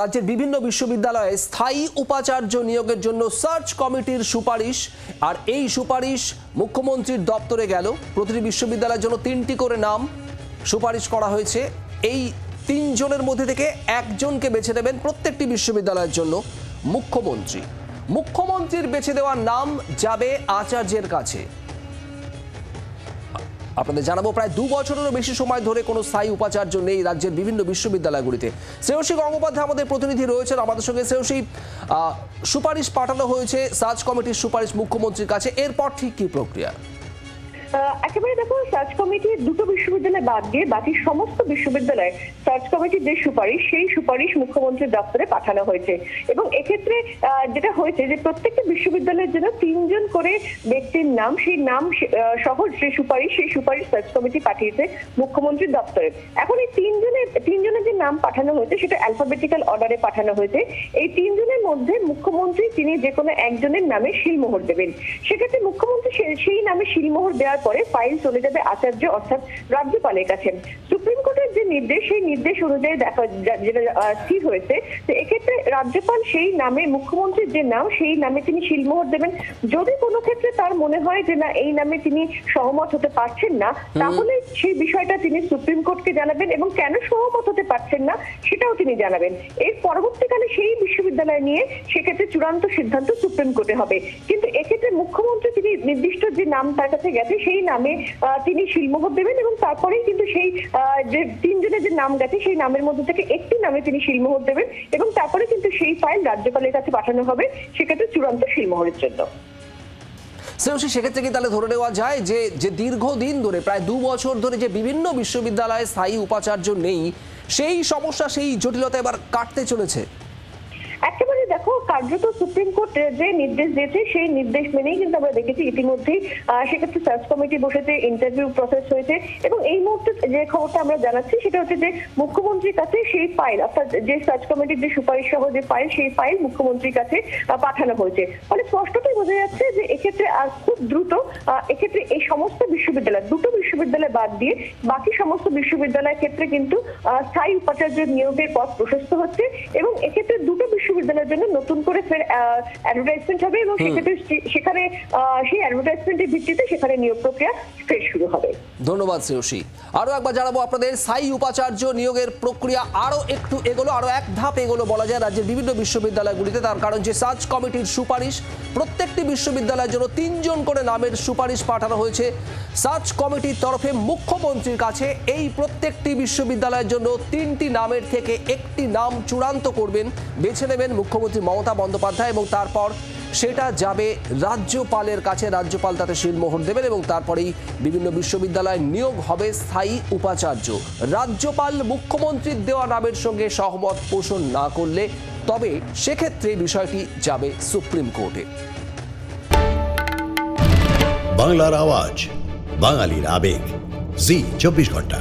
রাজ্যের বিভিন্ন বিশ্ববিদ্যালয়ে স্থায়ী উপাচার্য নিয়োগের জন্য সার্চ কমিটির সুপারিশ। আর এই সুপারিশ মুখ্যমন্ত্রীর দপ্তরে গেল। প্রতিটি বিশ্ববিদ্যালয়ের জন্য তিনটি করে নাম সুপারিশ করা হয়েছে। এই তিনজনের মধ্যে থেকে একজনকে বেছে নেবেন প্রত্যেকটি বিশ্ববিদ্যালয়ের জন্য মুখ্যমন্ত্রী। মুখ্যমন্ত্রীর বেছে দেওয়া নাম যাবে আচার্যের কাছে। আপনাদের জানাব, প্রায় দু বছরেরও বেশি সময় ধরে কোনো স্থায়ী উপাচার্য নেই রাজ্যের বিভিন্ন বিশ্ববিদ্যালয়গুলিতে। শ্রেয়সী গঙ্গোপাধ্যায় আমাদের প্রতিনিধি রয়েছেন। আমাদের সঙ্গে শ্রেয়সী সুপারিশ পাঠানো হয়েছে, সার্চ কমিটির সুপারিশ মুখ্যমন্ত্রীর কাছে। এরপর ঠিক কী প্রক্রিয়া? একেবারে দেখো সার্চ কমিটির দুটো বিশ্ববিদ্যালয় বাদ দিয়ে বাকি সমস্ত বিশ্ববিদ্যালয়ে সার্চ কমিটির যে সুপারিশ, সেই সুপারিশ মুখ্যমন্ত্রীর দপ্তরে পাঠানো হয়েছে। এবং এক্ষেত্রে যেটা হয়েছে যে প্রত্যেকটা বিশ্ববিদ্যালয়ের জন্য তিনজন করে ব্যক্তির নাম, সেই নাম সহ যে সুপারিশ, সেই সুপারিশ সার্চ কমিটি পাঠিয়েছে মুখ্যমন্ত্রীর দপ্তরে। এখন এই তিনজনের তিনজনের যে নাম পাঠানো হয়েছে, সেটা অ্যালফাবেটিক্যাল অর্ডারে পাঠানো হয়েছে। এই তিনজনের মধ্যে মুখ্যমন্ত্রী, তিনি যে কোনো একজনের নামে শিলমোহর দেবেন। সেক্ষেত্রে মুখ্যমন্ত্রী সেই নামে শিলমোহর দেওয়ার পরে ফাইল চলে যাবে আচার্য অর্থাৎ রাজ্যপালের কাছে। সুপ্রিম কোর্টের যে নির্দেশ সেই নির্দেশ অনুযায়ী দেখা যেটা স্থির হয়েছে তো এক্ষেত্রে রাজ্যপাল সেই নামে মুখ্যমন্ত্রীর যে নাম সেই নামে তিনি শিলমোহর দেবেন। যদি কোনো ক্ষেত্রে তার মনে হয় যে না এই নামে তিনি সহমত হতে পারছেন না তাহলে সেই বিষয়টা তিনি সুপ্রিম কোর্টকে জানাবেন এবং কেন সহমত হতে পারছেন না সেটাও তিনি জানাবেন। এর পরবর্তীকালে সেই বিশ্ববিদ্যালয় নিয়ে সেক্ষেত্রে চূড়ান্ত সিদ্ধান্ত সুপ্রিম কোর্টে হবে। কিন্তু এক্ষেত্রে মুখ্যমন্ত্রী তিনি নির্দিষ্ট যে নাম তার কাছে গেছে, সেই নামে তিনি শিলমোহর দেবেন এবং তারপরেই কিন্তু সেই যে তিনজনের যে নাম গেছে, সেই নামের মধ্যে থেকে একটি নামে তিনি শিলমোহর দেবেন এবং তারপরে কিন্তু সেই ফাইল রাজ্যপালের কাছে পাঠানো হবে, সেক্ষেত্রে চূড়ান্ত শিলমোহরের জন্য। শ্রেয়সী সেক্ষেত্রে কি তাহলে ধরে নেওয়া যায় যে যে দীর্ঘদিন ধরে, প্রায় দু বছর ধরে যে বিভিন্ন বিশ্ববিদ্যালয়ে স্থায়ী উপাচার্য নেই, সেই সমস্যা, সেই জটিলতা এবার কাটতে চলেছে? একেবারে দেখো, কার্যত সুপ্রিম কোর্ট যে নির্দেশ দিয়েছে, সেই নির্দেশ মেনেই কিন্তু আমরা দেখেছি ইতিমধ্যেই সেক্ষেত্রে সার্চ কমিটি বসেছে ইন্টারভিউ প্রসেস হয়েছে এবং এই মুহূর্তে যে খবরটা আমরা জানাচ্ছি, সেটা হচ্ছে যে মুখ্যমন্ত্রীর কাছে সেই ফাইল অর্থাৎ যে সার্চ কমিটির যে সুপারিশ সহ যে ফাইল সেই ফাইল মুখ্যমন্ত্রীর কাছে পাঠানো হয়েছে। ফলে স্পষ্টতই বোঝা যাচ্ছে যে এক্ষেত্রে আর খুব দ্রুত এক্ষেত্রে এই সমস্ত বিশ্ববিদ্যালয়, দুটো বিশ্ববিদ্যালয় বাদ দিয়ে বাকি সমস্ত বিশ্ববিদ্যালয়ের ক্ষেত্রে কিন্তু স্থায়ী উপাচার্য নিয়োগের পথ প্রশস্ত হচ্ছে এবং এক্ষেত্রে দুটো is the বিশ্ববিদ্যালয়ের জন্য নতুন করে ফের অ্যাডভার্টাইজমেন্ট হবে এবং সেক্ষেত্রে সেখানে সেই অ্যাডভার্টাইজমেন্টের ভিত্তিতে সেখানে নিয়োগ প্রক্রিয়া ফের শুরু হবে। ধন্যবাদ শ্রেয়সী। আরও একবার জানাব আপনাদের স্থায়ী উপাচার্য নিয়োগের প্রক্রিয়া আরও একটু এগোলো আরও এক ধাপ এগোলো বলা যায় রাজ্যের বিভিন্ন বিশ্ববিদ্যালয়গুলিতে তার কারণ যে সার্চ কমিটির সুপারিশ প্রত্যেকটি বিশ্ববিদ্যালয়ের জন্য তিনজন করে নামের সুপারিশ পাঠানো হয়েছে। সার্চ কমিটির তরফে মুখ্যমন্ত্রীর কাছে এই প্রত্যেকটি বিশ্ববিদ্যালয়ের জন্য তিনটি নামের থেকে একটি নাম চূড়ান্ত করবেন বেছে নেবেন মুখ্যমন্ত্রী মমতা বন্দ্যোপাধ্যায় এবং তারপর সেটা যাবে রাজ্যপালের কাছে। রাজ্যপাল তাতে শিলমোহর দেবেন এবং তারপরেই বিভিন্ন বিশ্ববিদ্যালয়ে নিয়োগ হবে স্থায়ী উপাচার্য। রাজ্যপাল মুখ্যমন্ত্রীর দেওয়া নামের সঙ্গে সহমত পোষণ না করলে তবে সেক্ষেত্রে বিষয়টি যাবে সুপ্রিম কোর্টে। বাংলার আওয়াজ, বাঙালির আবেগ। জি, চব্বিশ ঘণ্টা।